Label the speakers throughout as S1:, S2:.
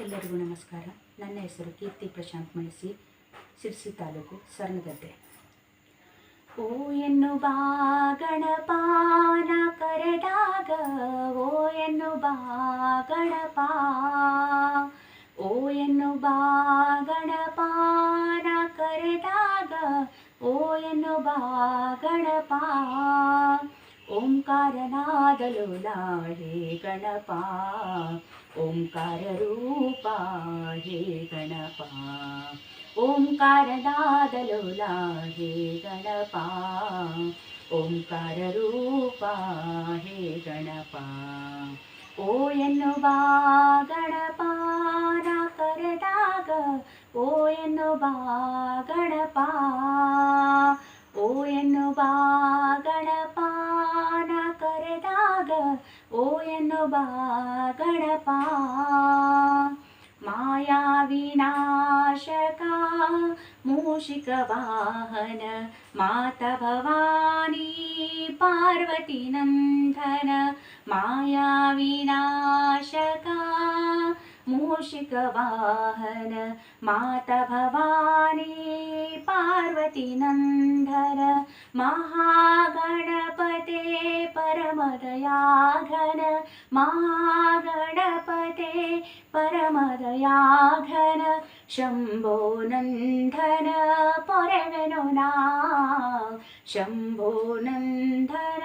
S1: ಎಲ್ಲರಿಗೂ ನಮಸ್ಕಾರ. ನನ್ನ ಹೆಸರು ಕೀರ್ತಿ ಪ್ರಶಾಂತ್ ಮೈಸಿ ಶಿರ್ಸಿ ತಾಲೂಕು ಸರಣಗದ್ದೆ ಓ ಎನ್ನುವ ಗಣಪಾನ ಕರೆದಾಗ, ಓ ಎನ್ನುವ ಗಣಪ, ಓ ಎನ್ನುವ ಗಣಪಾನ ಕರೆದಾಗ, ಓ ಎನ್ನುವ ಗಣಪ. ಓಂಕಾರನಾದಲು ಹೇ ಗಣಪ ಓಂಕಾರ ರೂಪ ಹೇ ಗಣಪ ಓಂಕಾರನಾದಲು ಹೇ ಗಣಪ ಓಂಕಾರ ರೂಪ ಹೇ ಗಣಪ ಓ ಎನ್ನುವ ಗಣಪಾನ ಕರೆದಾಗ ಓ ಎನ್ನುವ ಗಣಪ ಓ ಎನ್ನುವ गणपा। मायाविनाशका मूषिकवाहन मूषिकवाहन भवानी पार्वतीनन्दन मायाविनाशका मूषिकवाहन मातभवानी पार्वतीनन्दर महागणपते परमदयाघन महागणपते परमदयाघन शम्भो नन्दन परवेणना शम्भो नन्दन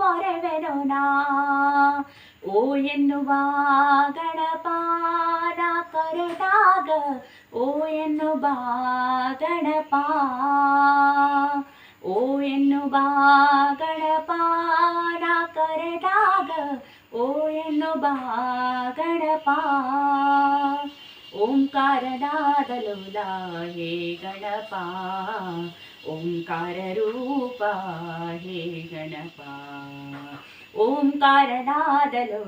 S1: परवे नोना ಓ ಎನ್ನುವ ಗಣಪಾನ ಕರೆದಾಗ ಓ ಎನ್ನುವ ಗಣಪ ಓ ಎನ್ನುವ ಗಣಪಾನ ಕರೆದಾಗ ಓ ಎನ್ನುವ ಗಣಪ ಓಂಕಾರನಾದಲು ಹೇ ಗಣಪ ಓಂಕಾರ ರೂಪ ಹೇ ಗಣಪ ಓಂಕಾರನಾದಲು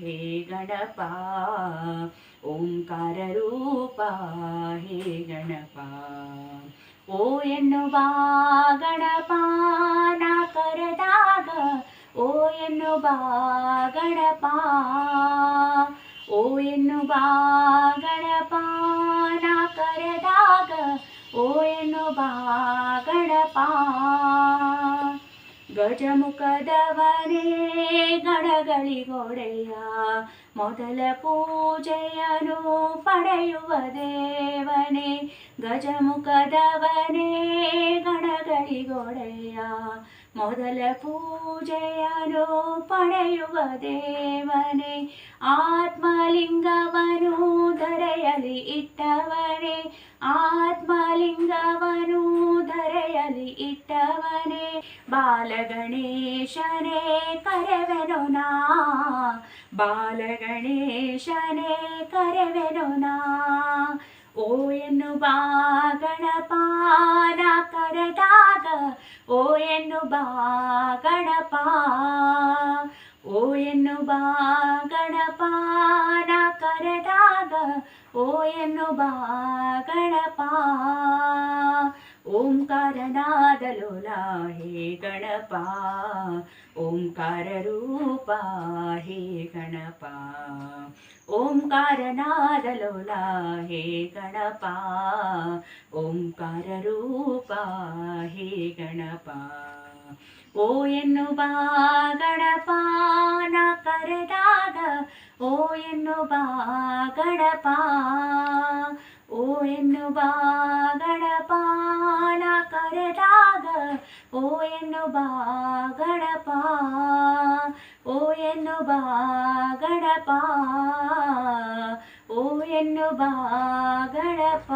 S1: ಹೇ ಗಣಪ ಓಂಕಾರ ರೂಪ ಹೇ ಗಣಪ ಓ ಎನ್ನುವ ಗಣಪಾನ ಕರೆದಾಗ ಓ ಎನ್ನುವ ಗಣಪ ಓ ಎನ್ನುವ ಗಣಪಾನ ಕರೆದಾಗ, ಓ ಎನ್ನುವ ಗಣಪ ಗಜಮುಖದವನೇ ಗಣಗಳಿಗೊಡೆಯ, ಮೊದಲ ಪೂಜೆಯನು ಪಡೆಯುವ ದೇವನೇ. ಗಜಮುಖದವನೇ ಗಣಗಳಿಗೊಡೆಯ, ಮೊದಲ ಪೂಜೆಯನು ಪಡೆಯುವ ದೇವನೇ. ಆತ್ಮಲಿಂಗವನು ಧರೆಯಲಿ ಇಟ್ಟವನೇ ಆತ್ಮಲಿಂಗವನು ಧರೆಯಲಿ ಇಟ್ಟವನೇ. ಬಾಲಗಣೇಶನೇ ಕರೆವೆನು ನಾ, ಬಾಲಗಣೇಶನೇ ಕರೆವೆನು ನಾ. ಓ ಎನ್ನುವ ಗಣಪಾನ ಕರೆದಾಗ, ಓ ಎನ್ನುವ ಗಣಪ, ಓ ಎನ್ನುವ ಕರೆದಾಗ ಓ ಎನ್ನುವ ಗಣಪ ಓಂಕಾರನಾದಲು ಹೇ ಗಣಪ ಓಂಕಾರ ರೂಪ ಹೇ ಗಣಪ ಓಂಕಾರನಾದಲು ಹೇ ಗಣಪ ಓಂಕಾರ ರೂಪ ಹೇ ಗಣಪ ಓ ಎನ್ನುವ ಗಣಪಾನ ಕರೆದಾಗ ಓ ಎನ್ನುವ ಗಣಪ, ಓ ಎನ್ನುವ ನಾ ಕರೆದಾಗ, ಓ ಎನ್ನುವ ಗಣಪ, ಓ ಎನ್ನುವ ಗಣಪ, ಓ ಎನ್ನುವ ಗಣಪ.